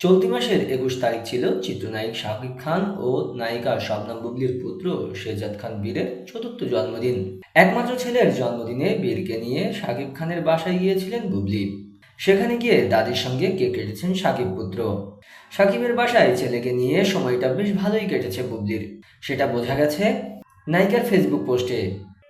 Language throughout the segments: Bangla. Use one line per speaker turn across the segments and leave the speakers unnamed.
চলতি মাসের একুশ তারিখ ছিল চিত্রনায়ক শাকিব খান ও নায়িকা শবনম বুবলির পুত্র শেজাদ খান বীরের চতুর্থ জন্মদিন। একমাত্র ছেলের জন্মদিনে বীরকে নিয়ে শাকিব খানের বাসায় গিয়েছিলেন বুবলি। সেখানে গিয়ে দাদির সঙ্গে কেক কেটেছেন শাকিব পুত্র। শাকিবের বাসায় ছেলেকে নিয়ে সময়টা বেশ ভালোই কেটেছে বুবলির। সেটা বোঝা গেছে নায়িকার ফেসবুক পোস্টে।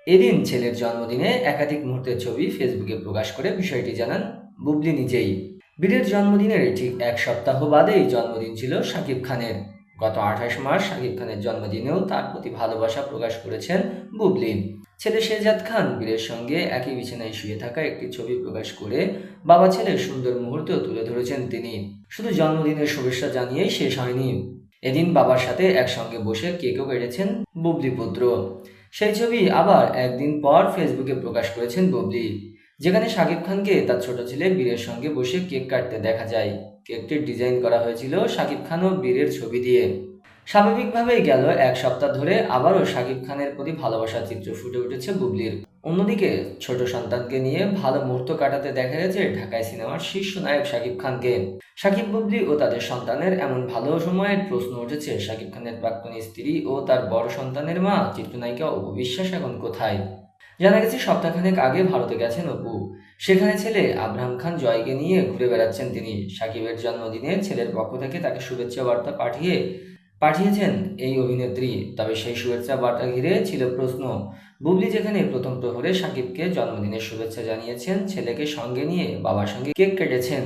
এদিন ছেলের জন্মদিনে একাধিক মুহূর্তের ছবি ফেসবুকে প্রকাশ করে বিষয়টি জানান বুবলি নিজেই। বীরের জন্মদিনের ঠিক এক সপ্তাহ বাদেই জন্মদিন ছিল শাকিব খানের। গত আঠাশ মাস শাকিব খানের জন্মদিনেও তার প্রতি ভালোবাসা প্রকাশ করেছেন বুবলি ছেলে শেজাদ খান বীরের সঙ্গে একই বিছানায় শুয়ে থাকা একটি ছবি প্রকাশ করে বাবা ছেলের সুন্দর মুহূর্ত তুলে ধরেছেন তিনি। শুধু জন্মদিনের শুভেচ্ছা জানিয়েই শেষ হয়নি। এদিন বাবার সাথে একসঙ্গে বসে কেকও কেটেছেন বুবলি পুত্র। সেই ছবি আবার একদিন পর ফেসবুকে প্রকাশ করেছেন বুবলি। যেখানে শাকিব খানকে তার ছোট ছেলে বীরের সঙ্গে বসে কেক কাটতে দেখা যায়। কেকটির ডিজাইন করা হয়েছিল শাকিব খান ও বীরের ছবি দিয়ে। স্বাভাবিকভাবেই গেল এক সপ্তাহ ধরে আবারও শাকিব খানের প্রতি ভালোবাসার চিত্র ফুটে উঠেছে বুবলির। অন্যদিকে ছোট সন্তানকে নিয়ে ভালো মুহূর্ত কাটাতে দেখা গেছে ঢাকায় সিনেমার শীর্ষ নায়ক শাকিব খানকে। শাকিব বুবলি ও তাদের সন্তানের এমন ভালো সময়ের প্রশ্ন উঠেছে শাকিব খানের প্রাক্তন স্ত্রী ও তার বড় সন্তানের মা, চিত্রনায়িকা অপু বিশ্বাস এখন কোথায়? জানা গেছে, সপ্তাহখানেক আগে ভারতে গেছেন অপু। সেখানে ছেলে আব্রাহাম খান জয়কে নিয়ে ঘুরে বেড়াচ্ছেন তিনি। সাকিবের জন্মদিনে ছেলের পক্ষ থেকে তাকে শুভেচ্ছা বার্তা পাঠিয়ে, পাঠিয়েছেন এই অভিনেত্রী। তবে সেই শুভেচ্ছা বার্তা ঘিরে ছিল প্রশ্ন। বুবলি যেখানে প্রথম প্রহরে সাকিবকে জন্মদিনের শুভেচ্ছা জানিয়েছেন, ছেলেকে সঙ্গে নিয়ে বাবার সঙ্গে কেক কেটেছেন।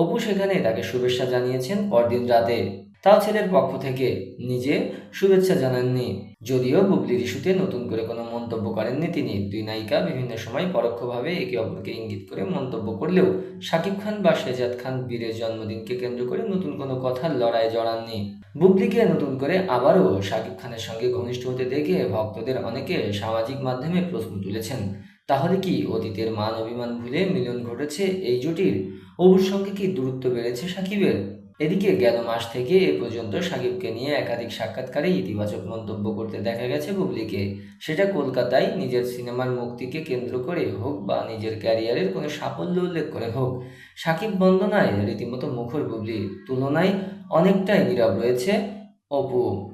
অপু সেখানে তাকে শুভেচ্ছা জানিয়েছেন পরদিন রাতে। তাও ছেলের পক্ষ থেকে নিজে শুভেচ্ছা জানাননি। যদিও বুবলির ইস্যুতে নতুন করে কোনো মন্তব্য করেননি তিনি। দুই নায়িকা বিভিন্ন সময় পরোক্ষভাবে একে অপরকে ইঙ্গিত করে মন্তব্য করলেও শাকিব খান বা শেজাদ খান বীরের জন্মদিনকে কেন্দ্র করে নতুন কোনো কথার লড়াই জড়াননি। বুবলিকে নতুন করে আবারও শাকিব খানের সঙ্গে ঘনিষ্ঠ হতে দেখে ভক্তদের অনেকে সামাজিক মাধ্যমে প্রশ্ন তুলেছেন, তাহলে কি অতীতের মান অভিমান ভুলে মিলন ঘটেছে এই জুটির? অবুর সঙ্গে কি দূরত্ব বেড়েছে সাকিবের? এদিকে গেল মাস থেকে এ পর্যন্ত সাকিবকে নিয়ে একাধিক সাক্ষাৎকারে ইতিবাচক মন্তব্য করতে দেখা গেছে বুবলিকে। সেটা কলকাতায় নিজের সিনেমার মুক্তিকে কেন্দ্র করে হোক বা নিজের ক্যারিয়ারের কোনো সাফল্য উল্লেখ করে হোক, সাকিব বন্দনায় রীতিমতো মুখর বুবলি তুলনায় অনেকটাই নীরব রয়েছে অপু।